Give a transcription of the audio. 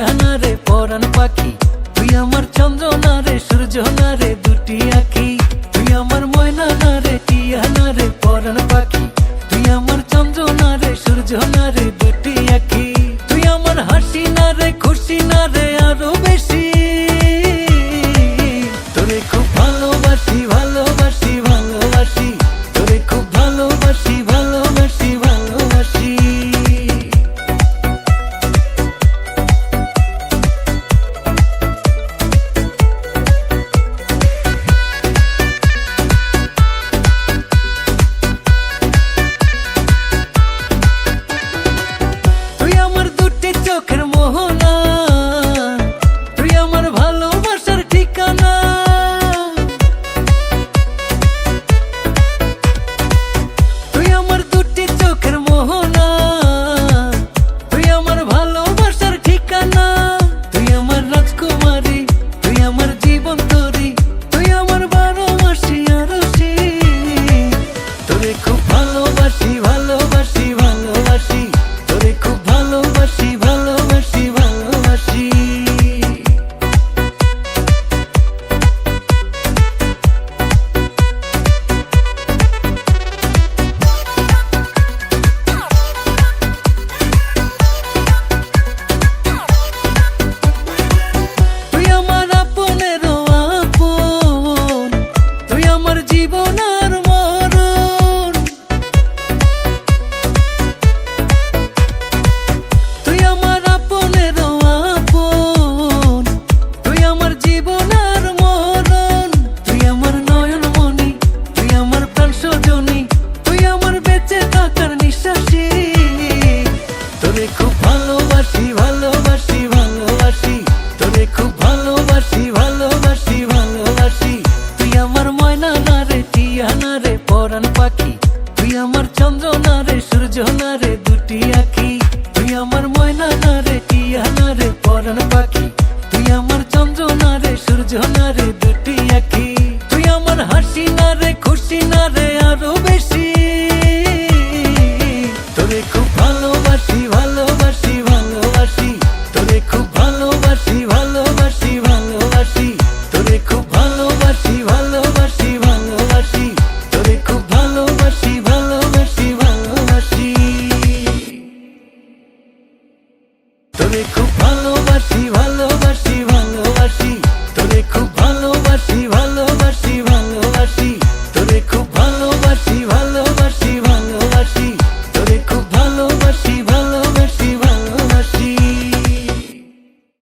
ময়না না রে টিয়া না রে পরাণ পাখি। তুই আমার চন্দ্র না রে সূর্য না রে দুটি আখি। তুই আমার ময়না না রে টিয়া না রে পরাণ পাখি। তুই আমার চন্দ্র না রে সূর্য না রে দুটি আখি। তুই আমার হাসি না রে খুশি না রে না রে পরাণ পাখি। তুই আমার চন্দ্র না রে সূর্য না রে, দুটি আখি। তুই আমার ময়না না রে টিয়া না রে পরান পাখি। তুই আমার চন্দ্র না রে সূর্য না রে, দুটি আখি। তোরে খুব ভালোবাসি ভালোবাসি ভালোবাসি। তোরে খুব ভালোবাসি ভালো